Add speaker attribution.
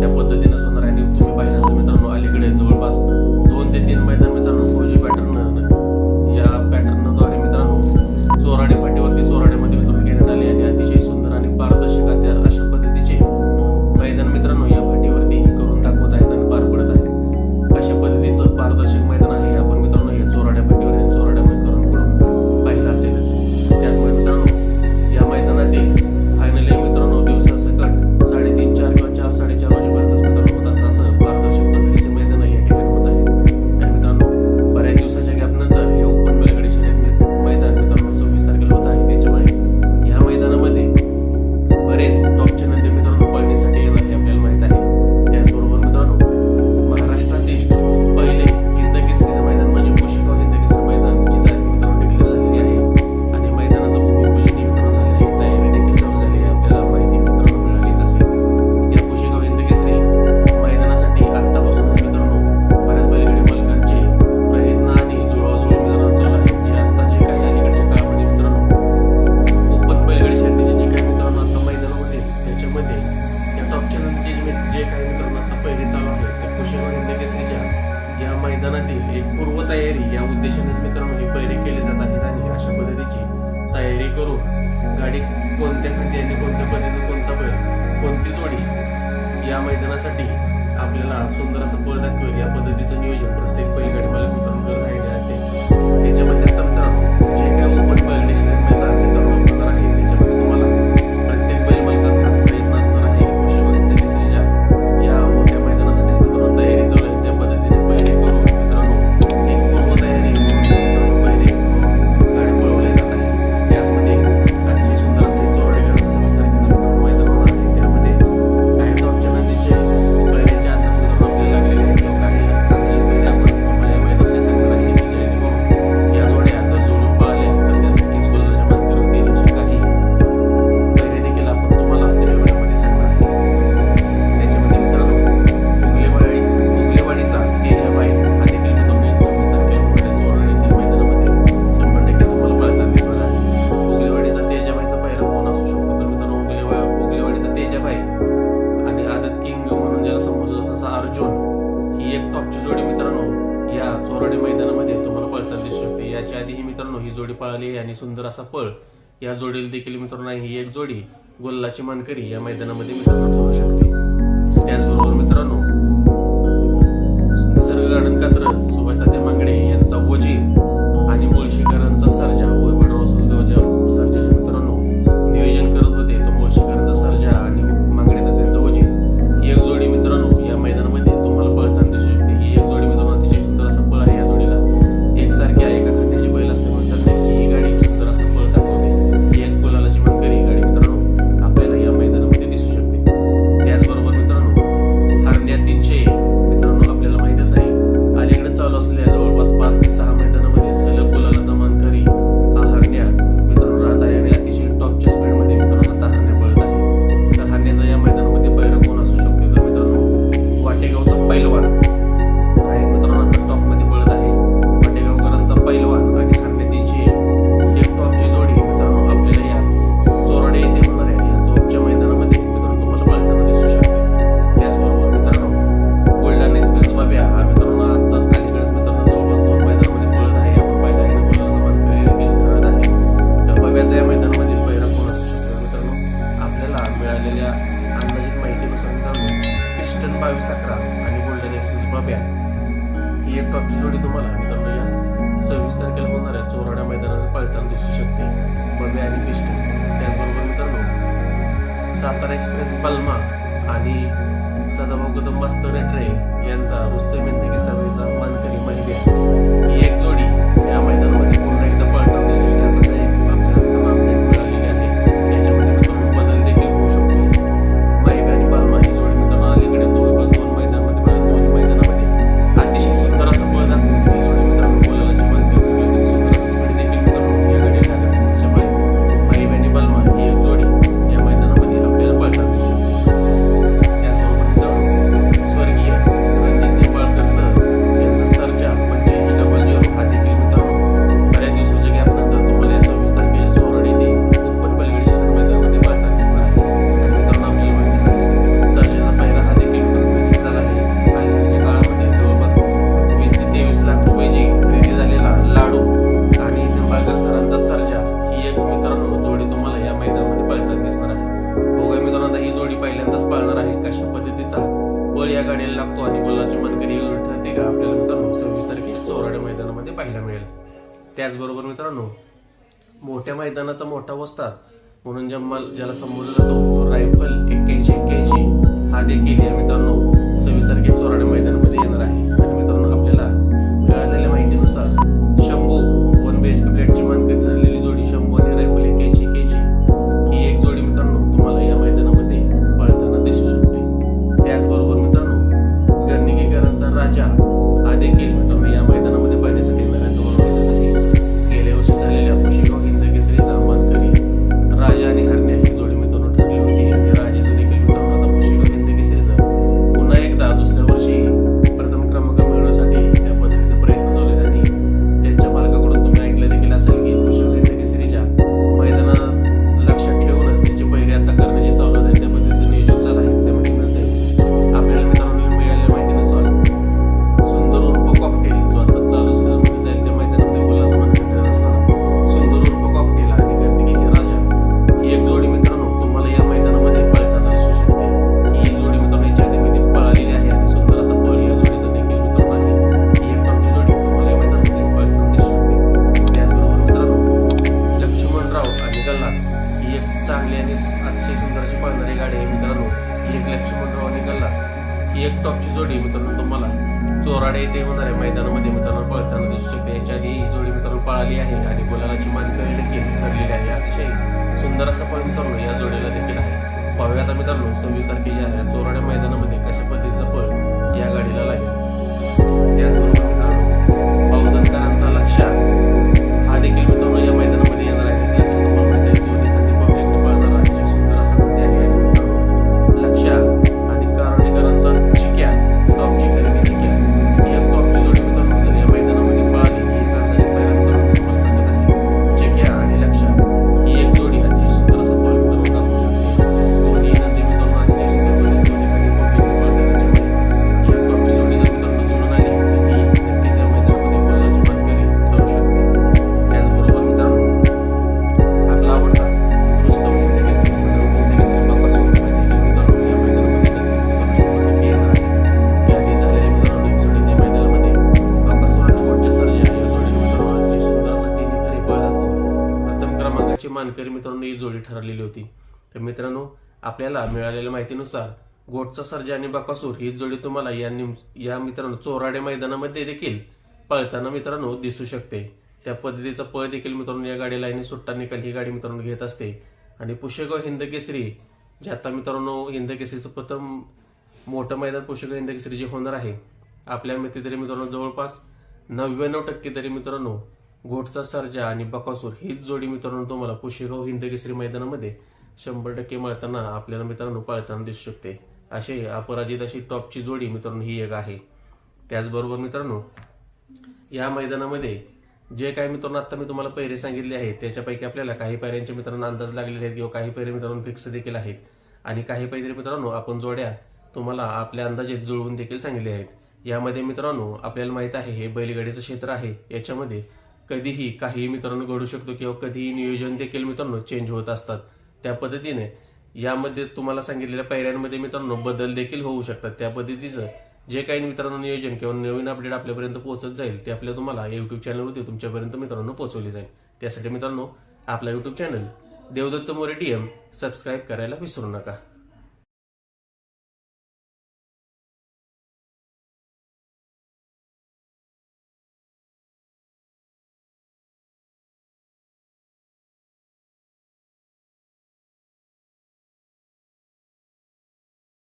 Speaker 1: त्या पद्धतीनं होणार आणि तुम्ही पाहिलं असं मित्रांनो अलीकडे जवळपास दोन ते तीन मैदान तिजवाडी या मैदानासाठी आपल्याला सुंदर असं पळ दाखवेल या पद्धतीचं नियोजन प्रत्येक पहिली गाडी मला मित्रांकडून करत आहे. त्याच्यामध्ये सुंदर असा पळ. या जोडीला देखील मित्रांनो ही एक जोडी गोल्लाची मानकरी या मैदानामध्ये मित्रांनो ठरू शकते. त्याचबरोबर मित्रांनो आणि मिष्ट त्याचबरोबर मित्रांनो सातारा एक्सप्रेस बल्मा आणि सदाभाऊ कदंबा स्तरेट्रे यांचा रुस्ते मेंदी सभेचा मानकरी महिला. ही एक जोडी या मैदानामध्ये पाहायला मिळेल. त्याचबरोबर मित्रांनो मोठ्या मैदानाचा मोठा वस्ताद म्हणून जम्माल ज्याला संबोधला जातो रायफल एक्क्याऐंशी एक्क्याऐंशी हा देखील या मित्रांनो सव्वीस तारखे चोराडे मैदानामध्ये येणार आहे. आली आहे आणि गुलालाची मानकरी देखील ठरलेली आहे. अतिशय सुंदर असा पण मित्रांनो या जोडीला देखील आहे. पाहूया आता मित्रांनो सव्वीस तारखेच्या चोराड्या मैदानामध्ये कशा पद्धतीचा पळ या गाडीला लागेल. त्याचबरोबर क्रमांकाची मित्रांनो ही जोडी ठरलेली होती. तर मित्रांनो आपल्याला मिळालेल्या माहितीनुसार गोटचा सर्जा आणि बकासूर ही जोडी तुम्हाला या निम या मित्रांनो चोराडे मैदानामध्ये देखील पळताना मित्रांनो दिसू शकते. त्या पद्धतीचा पळ देखील मित्रांनो या गाडीला आणि सुट्टा निकाल ही गाडी मित्रांनो घेत असते. आणि पुशेगाव हिंद केसरी जे आता मित्रांनो हिंद केसरीचं प्रथम मोठं मैदान पुशेगाव हिंद केसरी जे होणार आहे आपल्या मित्र तरी मित्रांनो जवळपास नव्याण्णव टक्के तरी मित्रांनो घोटचा सर्जा आणि बकासूर हीच जोडी मित्रांनो तुम्हाला पुशेगाव हिंदकेसरी मैदानामध्ये शंभर टक्के मळताना आपल्याला मित्रांनो पळताना दिसू शकते. असे अपराजित अशी टॉपची जोडी मित्रांनो ही एक आहे. त्याचबरोबर मित्रांनो या मैदानामध्ये जे काही मित्रांनो आता मी तुम्हाला पहिरे सांगितले आहेत त्याच्यापैकी आपल्याला काही पैऱ्यांचे मित्रांनो अंदाज लागलेले आहेत किंवा काही पैरे मित्रांनो फिक्स देखील आहेत. आणि काही पैरे मित्रांनो आपण जोड्या तुम्हाला आपल्या अंदाजे जुळवून देखील सांगितले आहेत. यामध्ये मित्रांनो आपल्याला माहीत आहे हे बैलगाडीचं क्षेत्र आहे. याच्यामध्ये कधीही काही मित्रांनो घडू शकतो किंवा कधीही नियोजन देखील मित्रांनो चेंज होत असतात. त्या पद्धतीने यामध्ये तुम्हाला सांगितलेल्या पायऱ्यांमध्ये मित्रांनो बदल देखील होऊ शकतात. त्या पद्धतीचं जे काही मित्रांनो नियोजन किंवा नवीन अपडेट आपल्यापर्यंत पोहोचत जाईल ते आपल्या तुम्हाला युट्यूब चॅनलवरती तुमच्यापर्यंत मित्रांनो पोहोचवली जाईल. त्यासाठी मित्रांनो आपला YouTube channel Devdatta More T M subscribe करायला विसरू नका.